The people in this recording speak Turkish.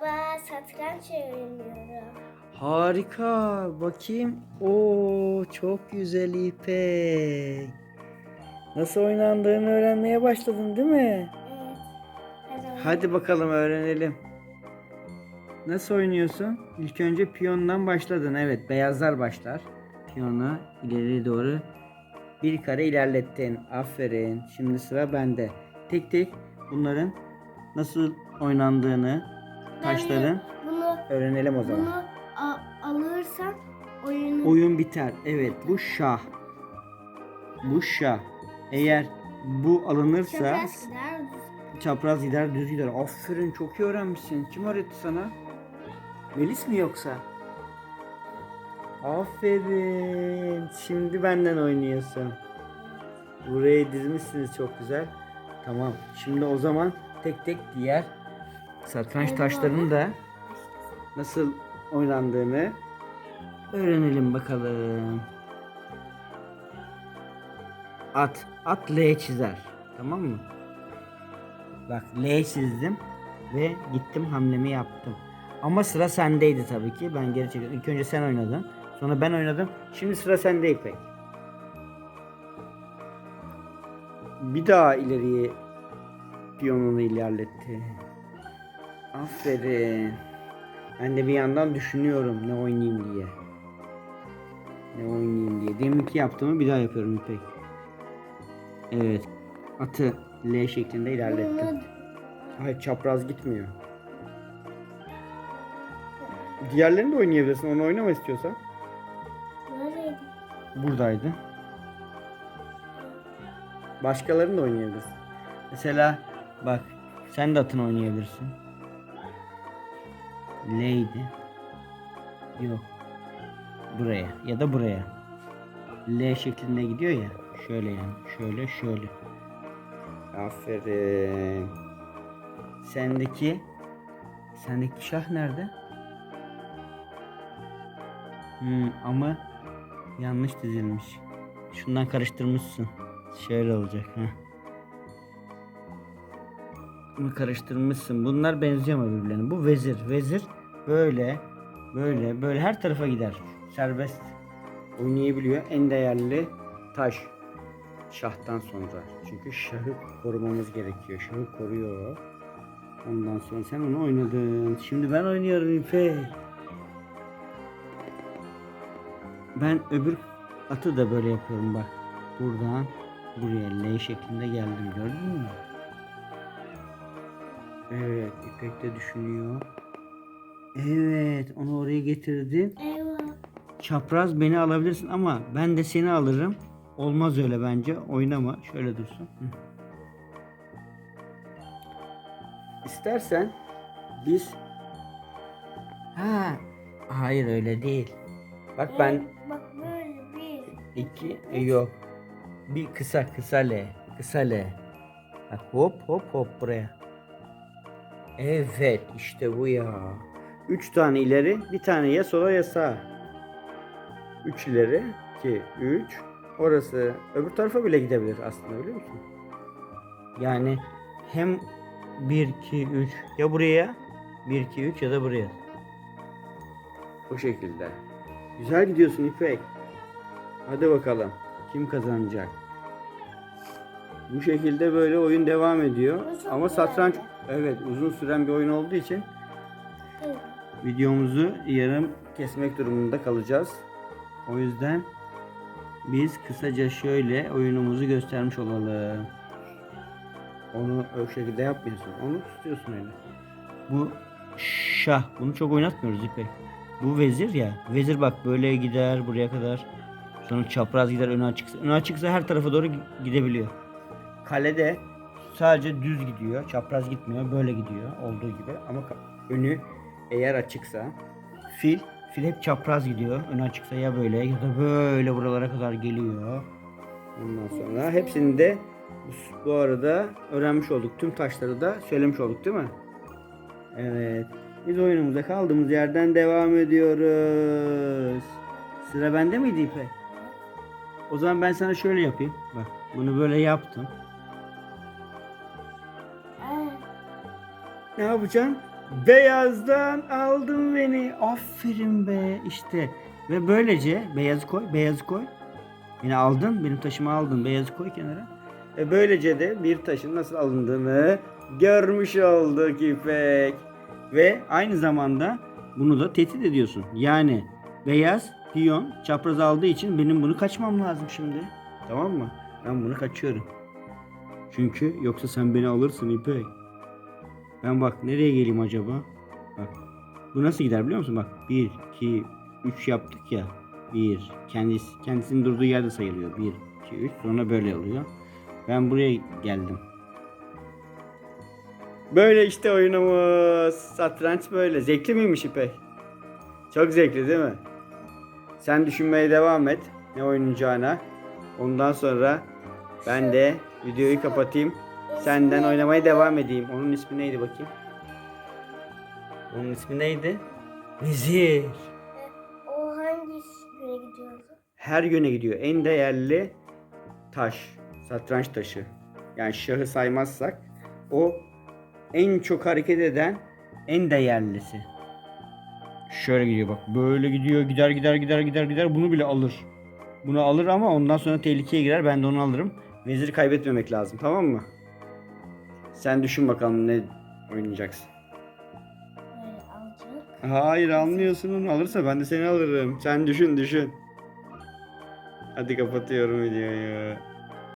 Baba satranç öğreniyorum. Harika. Bakayım. Oo çok güzel İpek. Nasıl oynandığını öğrenmeye başladın değil mi? Evet. Hadi. Hadi bakalım öğrenelim. Nasıl oynuyorsun? İlk önce piyondan başladın. Evet, beyazlar başlar. Piyonu ileri doğru bir kare ilerlettin. Aferin. Şimdi sıra bende. Tek tek bunların nasıl oynandığını, taşların Bunu öğrenelim o zaman. bunu a- alırsam oyunu Oyun biter. Evet, bu şah. Bu şah. Eğer bu alınırsa çapraz gider. Çapraz gider düz gider. Aferin çok iyi öğrenmişsin. Kim öğretti sana? Melis mi yoksa? Aferin. Şimdi benden oynuyorsun. Burayı dizmişsiniz çok güzel. Tamam. Şimdi o zaman tek tek diğer satranç taşlarının da nasıl oynandığını öğrenelim bakalım. At. At L çizer. Tamam mı? Bak L çizdim ve gittim hamlemi yaptım. Ama sıra sendeydi tabii ki. Ben geri çekildim. İlk önce sen oynadın. Sonra ben oynadım. Şimdi sıra sende İpek. Bir daha ileriye piyonunu ilerletti. Aferin. Ben de bir yandan düşünüyorum ne oynayayım diye. Ne oynayayım diye. Deminki yaptığımı bir daha yapıyorum İpek. Evet. Atı L şeklinde ilerlettim. Hayır çapraz gitmiyor. Diğerlerini de oynayabilirsin. Onu oynama istiyorsan. nereydi? Buradaydı. Başkalarını da oynayabilirsin. Mesela bak sen de atını oynayabilirsin. L'ydi. Yok. Buraya ya da buraya. L şeklinde gidiyor ya. Şöyle yani. Şöyle şöyle. Aferin. Sendeki sendeki şah nerede? Hmm, ama yanlış dizilmiş. Şundan karıştırmışsın. Şöyle olacak ha. Bunu karıştırmışsın. Bunlar benziyor mu birbirlerine? Bu vezir. Vezir böyle böyle böyle her tarafa gider. Serbest oynayabiliyor. En değerli taş şahtan sonra. Çünkü şahı korumamız gerekiyor. Şahı koruyor. Ondan sonra sen onu oynadın. Şimdi ben oynuyorum İpek. Ben öbür atı da böyle yapıyorum bak. Buradan buraya L şeklinde geldim gördün mü? Evet İpek de düşünüyor. Evet onu oraya getirdin. Eyvah. Çapraz beni alabilirsin ama ben de seni alırım. Olmaz öyle bence. Oynama. Şöyle dursun. Hı. İstersen biz Ha, hayır öyle değil. Bak ben Ee, Bak böyle bir. iki e, yok. Bir kısa kısa L. Kısa L. Bak, hop hop hop buraya. Evet işte bu ya. Üç tane ileri bir tane ya sola ya sağa. Üç ileri. iki, üç. Orası öbür tarafa bile gidebilir aslında biliyor musun? Yani hem 1 2 3 ya buraya 1 2 3 ya da buraya. O şekilde. Güzel gidiyorsun İpek. Hadi bakalım. Kim kazanacak? Bu şekilde böyle oyun devam ediyor. Ama güzel. satranç evet uzun süren bir oyun olduğu için Evet. videomuzu yarım kesmek durumunda kalacağız. O yüzden biz kısaca şöyle oyunumuzu göstermiş olalım. Onu o şekilde yapmıyorsun. Onu tutuyorsun öyle. Bu şah. Bunu çok oynatmıyoruz İpek. Bu vezir ya. Vezir bak böyle gider buraya kadar. Sonra çapraz gider öne açıksa. Öne açıksa her tarafa doğru gi- gidebiliyor. Kalede sadece düz gidiyor. Çapraz gitmiyor. Böyle gidiyor olduğu gibi. Ama önü eğer açıksa fil fil hep çapraz gidiyor. Önü açıksa ya böyle ya da böyle buralara kadar geliyor. Ondan sonra hepsini de bu arada öğrenmiş olduk. Tüm taşları da söylemiş olduk değil mi? Evet. Biz oyunumuza kaldığımız yerden devam ediyoruz. Sıra bende miydi İpek? O zaman ben sana şöyle yapayım. Bak bunu böyle yaptım. Ne yapacaksın? Beyazdan aldın beni. Aferin be işte. Ve böylece beyazı koy, beyazı koy. Yine aldın, benim taşımı aldın. Beyazı koy kenara. Ve böylece de bir taşın nasıl alındığını görmüş olduk İpek. Ve aynı zamanda bunu da tehdit ediyorsun. Yani beyaz piyon çapraz aldığı için benim bunu kaçmam lazım şimdi. Tamam mı? Ben bunu kaçıyorum. Çünkü yoksa sen beni alırsın İpek. Ben bak nereye geleyim acaba? Bak. Bu nasıl gider biliyor musun? Bak 1, 2, 3 yaptık ya. 1. Kendisi, kendisinin durduğu yerde sayılıyor. 1, 2, 3. Sonra böyle oluyor. Ben buraya geldim. Böyle işte oyunumuz. Satranç böyle. Zevkli miymiş İpek? Çok zevkli değil mi? Sen düşünmeye devam et. Ne oynayacağına. Ondan sonra ben de videoyu kapatayım. Senden oynamaya devam edeyim. Onun ismi neydi bakayım? Onun ismi neydi? Vezir. O hangi güne gidiyordu? Her yöne gidiyor. En değerli taş. Satranç taşı. Yani şahı saymazsak o en çok hareket eden en değerlisi. Şöyle gidiyor bak. Böyle gidiyor. Gider gider gider gider gider. Bunu bile alır. Bunu alır ama ondan sonra tehlikeye girer. Ben de onu alırım. Veziri kaybetmemek lazım. Tamam mı? Sen düşün bakalım ne oynayacaksın. Hayır almıyorsun onu. Alırsa ben de seni alırım. Sen düşün düşün. Hadi kapatıyorum videoyu.